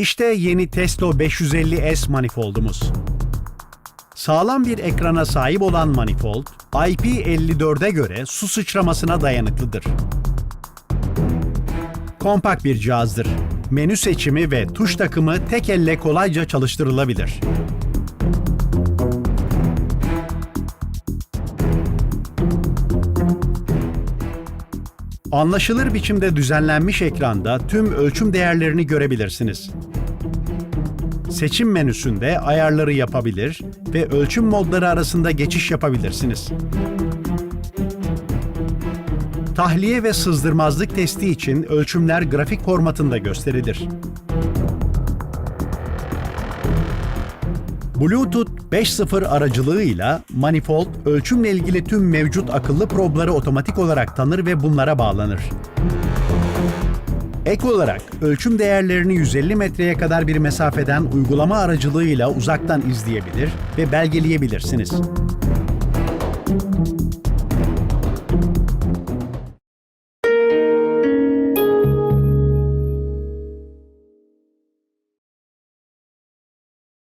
İşte yeni Testo 550S manifoldumuz. Sağlam bir ekrana sahip olan manifold, IP54'e göre su sıçramasına dayanıklıdır. Kompakt bir cihazdır. Menü seçimi ve tuş takımı tek elle kolayca çalıştırılabilir. Anlaşılır biçimde düzenlenmiş ekranda tüm ölçüm değerlerini görebilirsiniz. Seçim menüsünde ayarları yapabilir ve ölçüm modları arasında geçiş yapabilirsiniz. Tahliye ve sızdırmazlık testi için ölçümler grafik formatında gösterilir. Bluetooth 5.0 aracılığıyla Manifold ölçümle ilgili tüm mevcut akıllı probları otomatik olarak tanır ve bunlara bağlanır. Ek olarak ölçüm değerlerini 150 metreye kadar bir mesafeden uygulama aracılığıyla uzaktan izleyebilir ve belgeleyebilirsiniz.